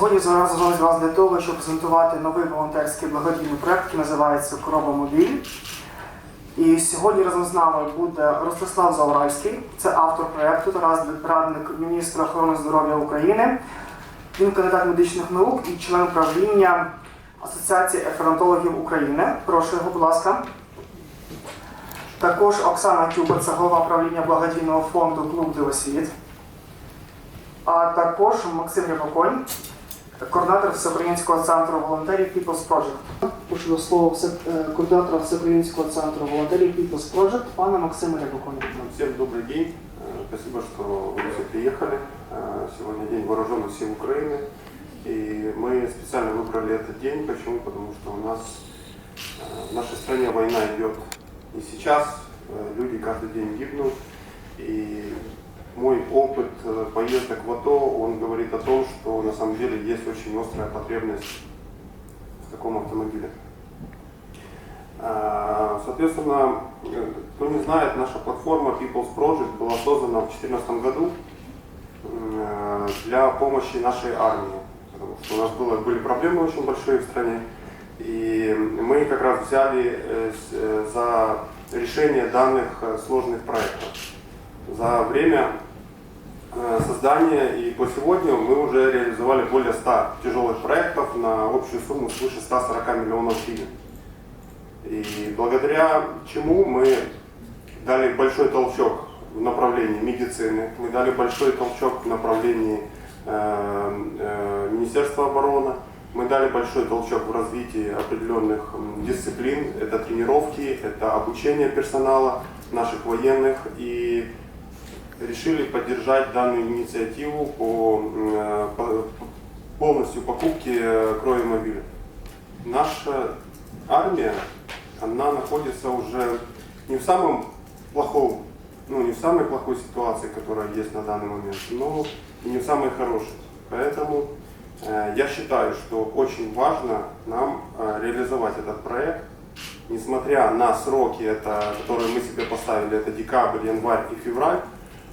Сьогодні зараз з вас для того, щоб презентувати новий волонтерський благодійний проект, який називається Корова Мобіль. І сьогодні разом з нами буде Ростислав Зауральський, це автор проекту та радник міністра охорони здоров'я України. Він кандидат медичних наук і член правління Асоціації еферантологів України. Прошу його, будь ласка. Також Оксана Тюба, це голова правління благодійного фонду Клуб Дивосвіт. А також Максим Рябоконь, координатор Всеукраїнського центру волонтерів People's Project. Прошу до слова все- е, координатора Всеукраїнського центру волонтерів People's Project, пана Максима Рябоконя. Всем добрый день. Э, Спасибо, что вы все приехали. Э, Сегодня День Вооруженных сил Украины. И мы специально выбрали этот день. Почему? Потому что у нас э, в нашей стране война идет и сейчас. Э, Люди каждый день гибнут. И мой опыт э, поездок в АТО, он говорит острая потребность в таком автомобиле. А, Соответственно, э, кто не знает, наша платформа People's Project была создана в 2014 году э, для помощи нашей армии. Потому что у нас было, были проблемы очень большие в стране. И мы как раз взяли э, за решение данных сложных проектов. За время создания и по сегодня мы уже реализовали более 100 тяжелых проектов на общую сумму свыше 140 миллионов гривен. И благодаря чему мы дали большой толчок в направлении медицины, мы дали большой толчок в направлении э, э, Министерства обороны, мы дали большой толчок в развитии определенных дисциплин, это тренировки, это обучение персонала, наших военных, и решили поддержать данную инициативу по, э, по- полностью покупке э, крови мобиля. Наша армия, она находится уже не в самом плохом, ну не в самой плохой ситуации, которая есть на данный момент, но и не в самой хорошей. Поэтому э, я считаю, что очень важно нам реализовать этот проект, несмотря на сроки, это, которые мы себе поставили, это декабрь, январь и февраль,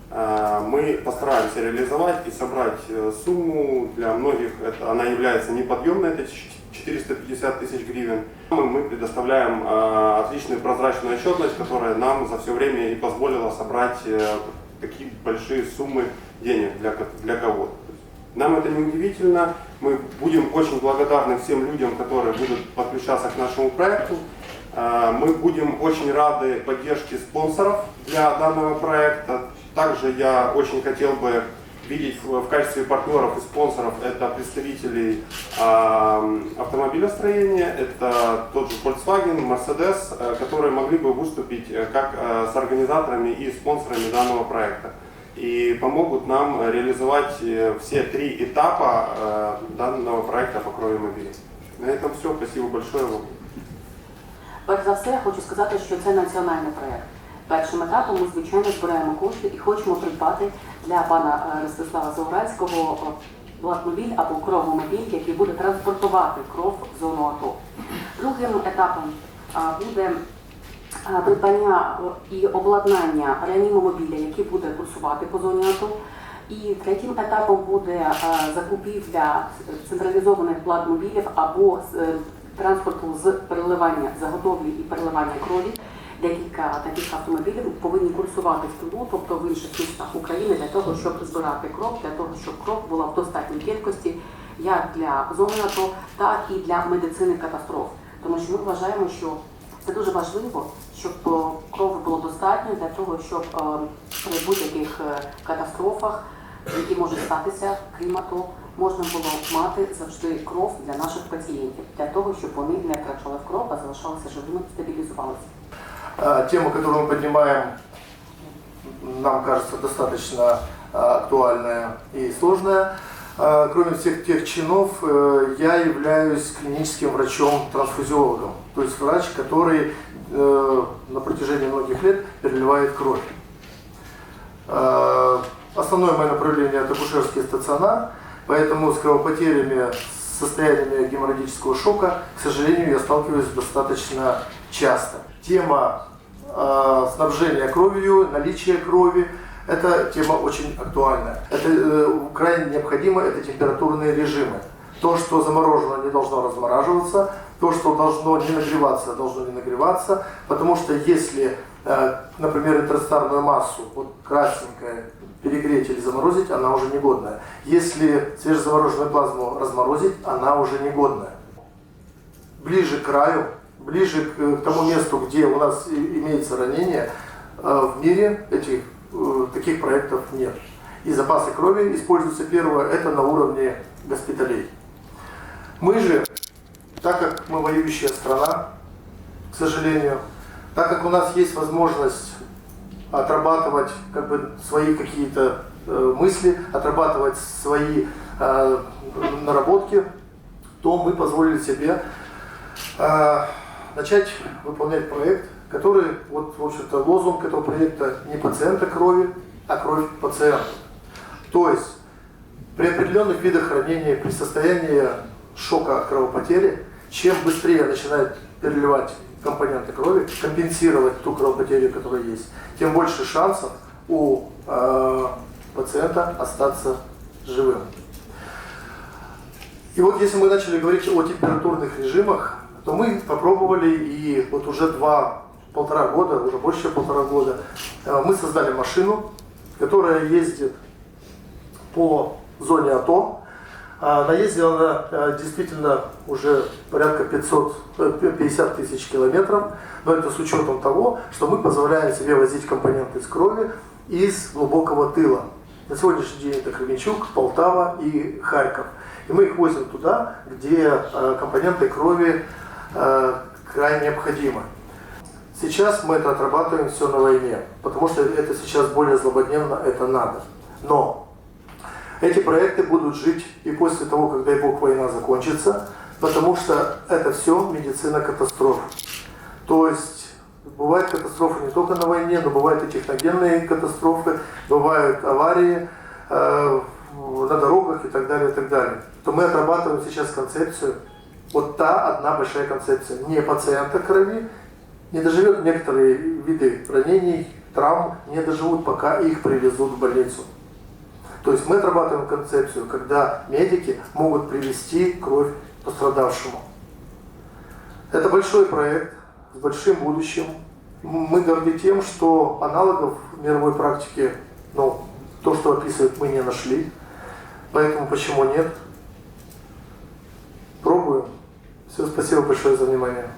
мы постараемся реализовать и собрать э, сумму для многих, это, она является неподъемной, это 450 тысяч гривен. Мы, мы предоставляем э, отличную прозрачную отчетность, которая нам за все время и позволила собрать э, такие большие суммы денег для, для кого-то. Нам это не удивительно. Мы будем очень благодарны всем людям, которые будут подключаться к нашему проекту. Мы будем очень рады поддержке спонсоров для данного проекта. Также я очень хотел бы видеть в качестве партнеров и спонсоров это представителей э, автомобилестроения, это тот же Volkswagen, Mercedes, э, которые могли бы выступить э, как э, с организаторами и спонсорами данного проекта и помогут нам реализовать э, все три этапа э, данного проекта по крови мобиле. На этом все. Спасибо большое вам. Перш за все, я хочу сказати, що це національний проєкт. Першим етапом ми, звичайно, збираємо кошти і хочемо придбати для пана е, Ростислава Зауральського е, блатмобіль або кровомобіль, який буде транспортувати кров в зону АТО. Другим етапом е, буде придбання і обладнання реанімомобіля, який буде курсувати по зоні АТО. І третім етапом буде закупівля централізованих платмобілів або транспорту з переливання заготовлі і переливання крові. Декілька таких автомобілів повинні курсувати в тилу, тобто в інших містах України, для того, щоб збирати кров, для того, щоб кров була в достатній кількості як для зони АТО, так і для медицини катастроф. Тому що ми вважаємо, що це дуже важливо, щоб е, крові було достатньо для того, щоб е, при будь-яких е, катастрофах, які можуть статися, крім АТО, можна було мати завжди кров для наших пацієнтів, для того, щоб вони не втрачали кров, а залишалися живими, стабілізувалися. А, Тема, которую мы поднимаем, нам кажется достаточно а, актуальная и сложная. А, Кроме всех тех чинов, э, я являюсь клиническим врачом-трансфузиологом, то есть врач, который э, на протяжении многих лет переливает кровь. Основное мое направление это акушерский стационар, поэтому с кровопотерями, с состояниями геморрагического шока, к сожалению, я сталкиваюсь достаточно часто. Тема снабжения кровью, наличие крови, это тема очень актуальная. Это э, крайне необходимо, это температурные режимы. То, что заморожено, не должно размораживаться. То, что должно не нагреваться, должно не нагреваться. Потому что если, э, например, интерстарную массу, вот красненькая, перегреть или заморозить, она уже негодная. Если свежезамороженную плазму разморозить, она уже негодная. Ближе к краю, ближе к, тому месту, где у нас имеется ранение, э, в мире этих э, таких проектов нет. И запасы крови используются первое, это на уровне госпиталей. Мы же, так как мы воюющая страна, к сожалению, так как у нас есть возможность отрабатывать как бы свои какие-то э, мысли, отрабатывать свои э, наработки, то мы позволили себе э, начать выполнять проект, который, вот, в общем-то, лозунг этого проекта не пациента крови, а кровь пациента. То есть при определенных видах ранения, при состоянии шока от кровопотери, чем быстрее начинает переливать компоненты крови, компенсировать ту кровопотерю, которая есть, тем больше шансов у э, пациента остаться живым. И вот если мы начали говорить о температурных режимах, то мы попробовали и вот уже два, полтора года, уже больше полтора года, э, мы создали машину, которая ездит по зоне АТО. Наездила она э, действительно уже порядка 500, э, 50 тысяч километров, но это с учетом того, что мы позволяем себе возить компоненты из крови из глубокого тыла. На сегодняшний день это Кременчук, Полтава и Харьков. И мы их возим туда, где э, компоненты крови э, крайне необходимы. Сейчас мы это отрабатываем все на войне, потому что это сейчас более злободневно, это надо. Но эти проекты будут жить и после того, как, дай бог, война закончится, потому что это все медицина катастроф. То есть бывают катастрофы не только на войне, но бывают и техногенные катастрофы, бывают аварии э, на дорогах и так далее, и так далее. То мы отрабатываем сейчас концепцию, вот та одна большая концепция, не пациента крови, не доживет некоторые виды ранений, травм, не доживут, пока их привезут в больницу. То есть мы отрабатываем концепцию, когда медики могут привести кровь пострадавшему. Это большой проект с большим будущим. Мы горды тем, что аналогов в мировой практике, ну, то, что описывают, мы не нашли. Поэтому почему нет? Пробуем. Все, спасибо большое за внимание.